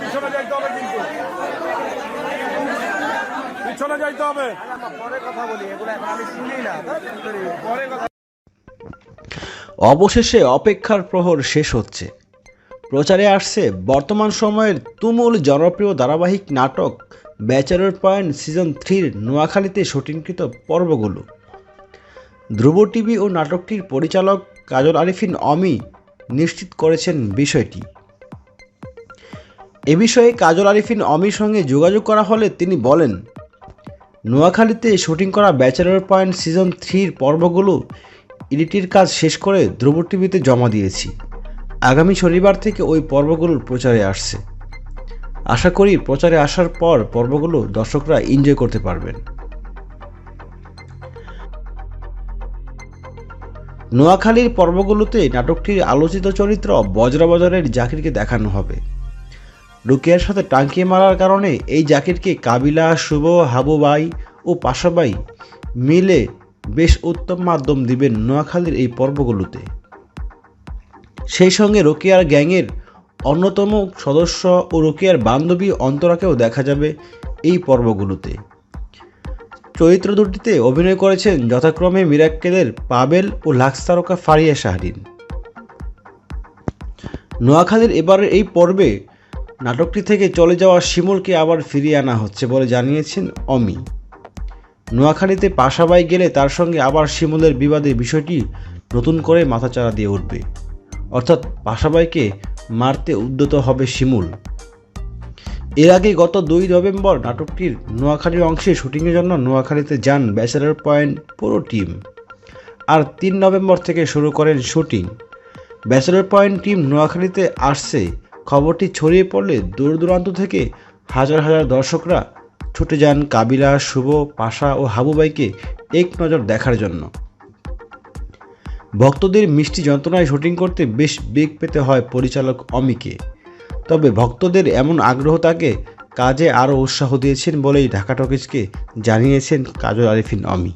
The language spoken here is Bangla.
পিছনে যাইতে হবে কিন্তু। পিছনে যাইতে হবে। পরে কথা বলি এগুলো আমি শুনি না পরে কথা অবশেষে অপেক্ষার প্রহর শেষ হচ্ছে। প্রচারে আসছে বর্তমান সময়ের তুমুল জনপ্রিয় ধারাবাহিক নাটক ব্যাচেলর পয়েন্ট সিজন থ্রির নোয়াখালীতে শুটিংকৃত পর্বগুলো। ধ্রুব টিভি ও নাটকটির পরিচালক কাজল আরিফিন অমি নিশ্চিত করেছেন বিষয়টি। এ বিষয়ে কাজল আরিফিন অমির সঙ্গে যোগাযোগ করা হলে তিনি বলেন, নোয়াখালীতে শুটিং করা ব্যাচেলর পয়েন্ট সিজন থ্রির পর্বগুলো এডিটের কাজ শেষ করে ধ্রুব টিভিতে জমা দিয়েছি। আগামী শনিবার থেকে ওই পর্বগুলোর প্রচারে আসছে। আশা করি প্রচারে আসার পর পর্বগুলো দর্শকরা এনজয় করতে পারবেন। নোয়াখালীর পর্বগুলোতে নাটকটির আলোচিত চরিত্র বজ্রবাজারের জাকিরকে দেখানো হবে। রুকিয়ার সাথে টাঙ্কি মারার কারণে এই জাকিরকে কাবিলা, শুভ হাবুবাই ও পাশাবাই মিলে বেশ উত্তম মাধ্যম দিবেন নোয়াখালীর এই পর্বগুলোতে। সেই সঙ্গে রোকিয়ার গ্যাংয়ের অন্যতম সদস্য ও রোকিয়ার বান্ধবী অন্তরাকেও দেখা যাবে এই পর্বগুলোতে। চরিত্র দুটিতে অভিনয় করেছেন যথাক্রমে মিরাক্কেলের পাবেল ও লাক্স তারকা ফারিয়া শাহরিন। নোয়াখালীর এবারের এই পর্বে নাটকটি থেকে চলে যাওয়া শিমুলকে আবার ফিরিয়ে আনা হচ্ছে বলে জানিয়েছেন অমি। নোয়াখালীতে পাশাবাই গেলে তার সঙ্গে আবার শিমুলের বিবাদের বিষয়টি নতুন করে মাথাচাড়া দিয়ে উঠবে। অর্থাৎ পাশাবাইকে মারতে উদ্যত হবে শিমুল। এর আগে গত দুই নভেম্বর নাটকটির নোয়াখালীর অংশে শুটিংয়ের জন্য নোয়াখালীতে যান ব্যাচেলার পয়েন্ট পুরো টিম। আর তিন নভেম্বর থেকে শুরু করেন শুটিং। ব্যাচেলার পয়েন্ট টিম নোয়াখালীতে আসছে খবরটি ছড়িয়ে পড়লে দূর দূরান্ত থেকে হাজার হাজার দর্শকরা ছুটে যান কাবিলা, শুভ, পাশা ও হাবুবাইকে এক নজর দেখার জন্য। ভক্তদের মিষ্টি যন্ত্রণায় শুটিং করতে বেশ বেগ পেতে হয় পরিচালক অমিকে। তবে ভক্তদের এমন আগ্রহ তাকে কাজে আরও উৎসাহ দিয়েছেন বলেই ঢাকা টকিজকে জানিয়েছেন কাজল আরিফিন অমি।